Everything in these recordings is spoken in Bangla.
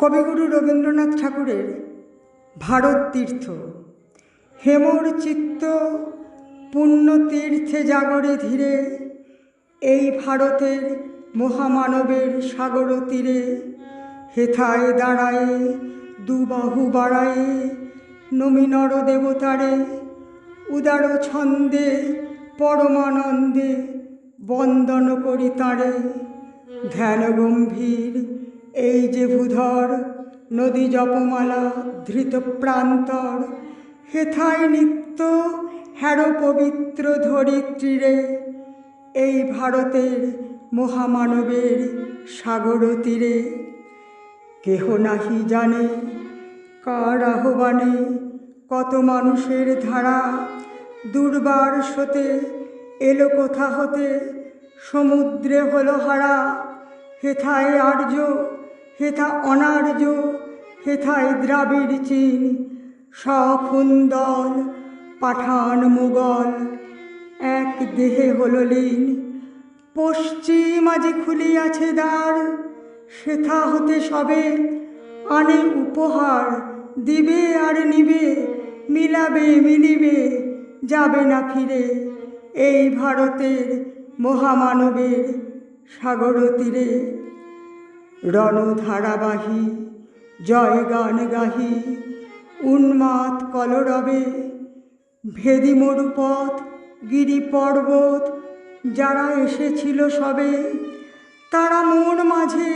কবিগুরু রবীন্দ্রনাথ ঠাকুরের ভারত তীর্থ। হেমর চিত্ত পুণ্য তীর্থে জাগরে ধীরে, এই ভারতের মহামানবের সাগর তীরে। হেথায় দাঁড়ায়ে, দুবাহু বাড়ায়ে নমিনর দেবতারে। উদার ছন্দে, পরমানন্দে বন্দন করি তাঁরে। ধ্যান গম্ভীর এই যে ভূধর নদী জপমালা ধৃত প্রান্তর, হেথায় নিত্য হ্যারো পবিত্র ধরিত্রীরে এই ভারতের মহামানবের সাগর তীরে। কেহ নাহি জানে কার আহ্বানে কত মানুষের ধারা, দুর্বার সতে এলো কোথা হতে, সমুদ্রে হলো হারা, হেথায় আর্য হেথা অনার্য হেথায় দ্রাবিড় চীন সখুন্দল পাঠান মুগল। এক দেহে হলো লীন, পশ্চিম আজি খুলিয়াছে দ্বার। সেথা হতে সবে আনে উপহার, দিবে আর নিবে, মিলাবে মিলিবে, যাবে না ফিরে এই ভারতের মহামানবের সাগর তীরে। রণধারাবাহী, জয় গান গাহি, উন্মাদ কলরবে ভেদি মরুপথ গিরি পর্বত যারা এসেছিল সবে, তারা মোর মাঝে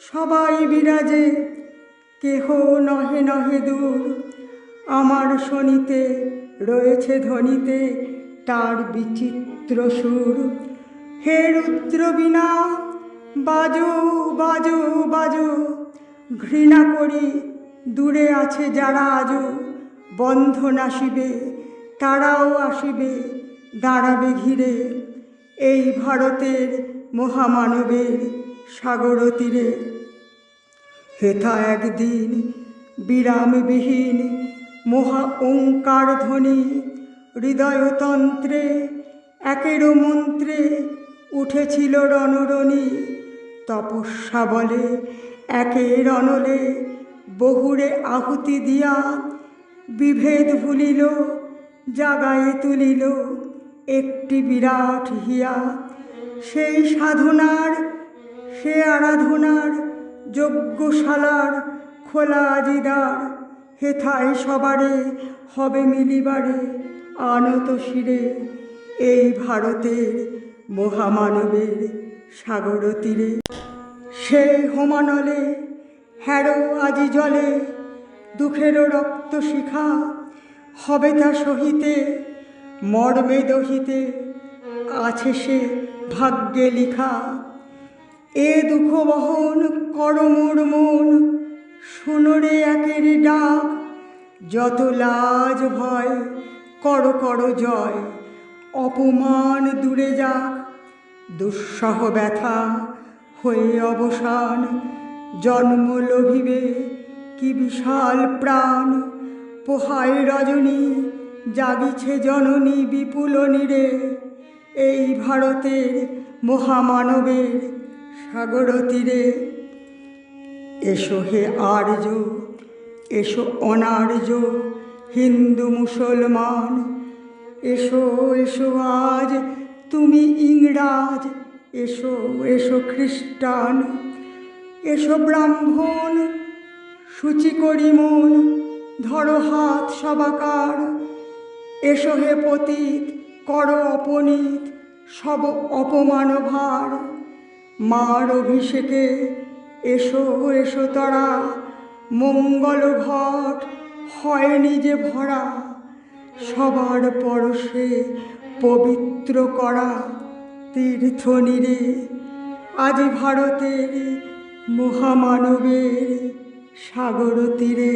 সবাই বিরাজে, কেহ নহে নহে দূর, আমার শনিতে রয়েছে ধ্বনিতে তার বিচিত্র সুর। হে রুদ্র বিনা বাজো বাজো বাজো। ঘৃণা করি, দূরে আছে যারা আজও বন্ধন আসিবে তারাও আসিবে, দাঁড়াবে ঘিরে। এই ভারতের মহামানবের সাগর তীরে। হেথা একদিন বিরামবিহীন মহা ওঙ্কার ধ্বনি হৃদয়তন্ত্রে, একেরও মন্ত্রে উঠেছিল রণরণী। তপস্যা বলে একের অনলে বহুরে আহুতি দিয়া, বিভেদ ভুলিল, জাগায় তুলিল, একটি বিরাট হিয়া। সেই সাধনার, সে আরাধনার, যজ্ঞশালার খোলা আজিদার হেথায় সবারে হবে মিলিবারে আনত শিরে, এই ভারতের মহামানবের সাগর তীরে। সেই হোমানলে হ্যারো আজি জলে দুঃখেরও রক্ত শিখা হবে তা সহিতে, মর্মে দহিতে আছে সে ভাগ্যে লিখা। এ দুঃখ বহন কর মোর মন শোনরে একের ডাক, যত লাজ ভয়, কর কর জয়, অপমান দূরে যাক দুঃসহ ব্যথা হয়ে অবসান, জন্ম লোভিবে কি বিশাল প্রাণ, পোহায় রজনী, জাগিছে জননী বিপুল নীরে। এই ভারতের মহামানবের সাগর তীরে। এসো হে আর্য, এসো অনার্য, হিন্দু মুসলমান, এসো এসো আজ তুমি ইংরাজ, এসো এসো খ্রিস্টান, এসো ব্রাহ্মণ, সূচি করি মন, ধরো হাত সবাকার, এসো হে পতীত, কর অপনীত, সব অপমান ভার মার অভিষেকে এসো এসো তারা, মঙ্গল ঘট, হয় নিজে ভরা, সবার পরশে পবিত্র করা তীর্থ নিরে আজ ভারতের মহামানবের সাগর তীরে।